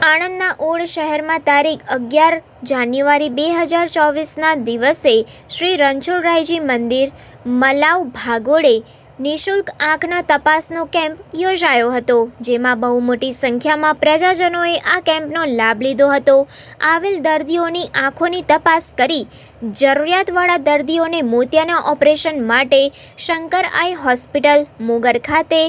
આણંદના ઓઢ શહેરમાં શહેરમાં તારીખ અગિયાર જાન્યુઆરી બે હજાર ચોવીસના દિવસે શ્રી રણછોડરાયજી મંદિર, મલાવ ભાગોળે નિઃશુલ્ક આંખના તપાસનો કેમ્પ યોજાયો હતો, જેમાં બહુ મોટી સંખ્યામાં પ્રજાજનોએ આ કેમ્પનો લાભ લીધો હતો. આવેલ દર્દીઓની આંખોની તપાસ કરી જરૂરિયાતવાળા દર્દીઓને મોતિયાના ઓપરેશન માટે શંકર આઈ હોસ્પિટલ, મુગર ખાતે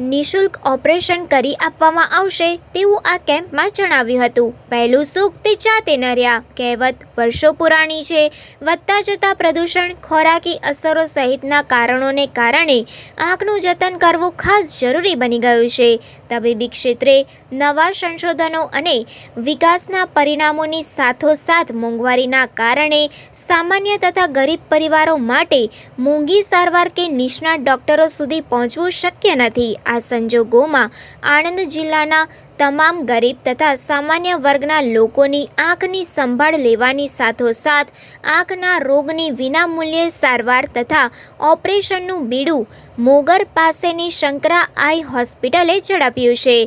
નિઃશુલ્ક ઓપરેશન કરી આપવામાં આવશે તેવું આ કેમ્પમાં જણાવ્યું હતું. પહેલું સુખ તે જાતે ન રહ્યા કહેવત વર્ષો પુરાણી છે. વધતા જતા પ્રદૂષણ, ખોરાકી અસરો સહિતના કારણોને કારણે આંખનું જતન કરવું ખાસ જરૂરી બની ગયું છે. તબીબી ક્ષેત્રે નવા સંશોધનો અને વિકાસના પરિણામોની સાથોસાથ મોંઘવારીના કારણે સામાન્ય તથા ગરીબ પરિવારો માટે મોંઘી સારવાર કે નિષ્ણાત ડોક્ટરો સુધી પહોંચવું શક્ય નથી. આ સંજોગોમાં આણંદ જિલ્લાના તમામ ગરીબ તથા સામાન્ય વર્ગના લોકોની આંખની સંભાળ લેવાની સાથોસાથ આંખના રોગની વિનામૂલ્યે સારવાર તથા ઓપરેશનનું બીડું મોગર પાસેની શંકરા આઈ હોસ્પિટલે ઝડપ્યું છે.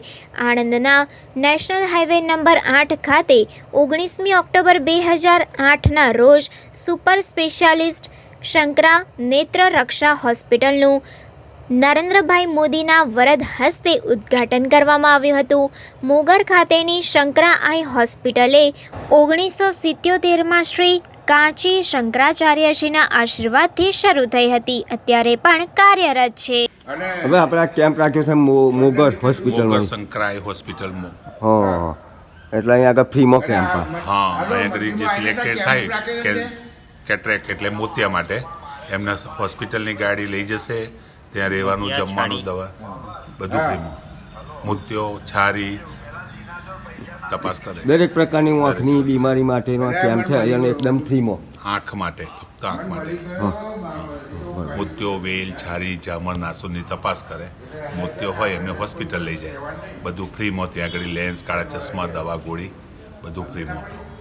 આણંદના નેશનલ હાઈવે નંબર આઠ ખાતે ઓગણીસમી ઓક્ટોબર બે હજાર આઠના રોજ સુપર સ્પેશિયાલિસ્ટ શંકરા નેત્ર રક્ષા હોસ્પિટલનું નરેન્દ્રભાઈ મોદીના વરદ હસ્તે ઉદ્ઘાટન કરવામાં આવ્યું હતું. મોગર ખાતેની શંકરા આઈ હોસ્પિટલે ઓગણીસો સિત્યોતેરમાં શ્રી કાંચી શંકરાચાર્યજીના આશીર્વાદથી શરૂ થઈ હતી. અત્યારે પણ કાર્યરત છે. અને હવે આપણે આ કેમ્પ રાખ્યો છે મોગર હોસ્પિટલમાં મોગર સંકરાય હોસ્પિટલમાં હા એટલે અહીંયા આગળ ફ્રીમાં કેમ્પ હા અહીંયા જે સિલેક્ટેડ થાય કે કેટરેક એટલે મોતિયા માટે એમના હોસ્પિટલની ગાડી લઈ જશે. ત્યાં રહેવાનું જમવાનું દવા બધું ફ્રીમાં મોતિયો છારી તપાસ કરે. દરેક પ્રકારની આંખની બીમારી માટેનો કેમ્પ છે અને એકદમ ફ્રીમાં. આંખ માટે ફક્ત આંખ માટે. હા. મોતિયો વેલ છારી જામણ નાસુની તપાસ કરે. મોતિયો હોય એમને હોસ્પિટલ લઈ જાય. બધું ફ્રીમાં ત્યાં આગળ લેન્સ કાળા ચશ્મા દવા ગોળી બધું ફ્રીમાં.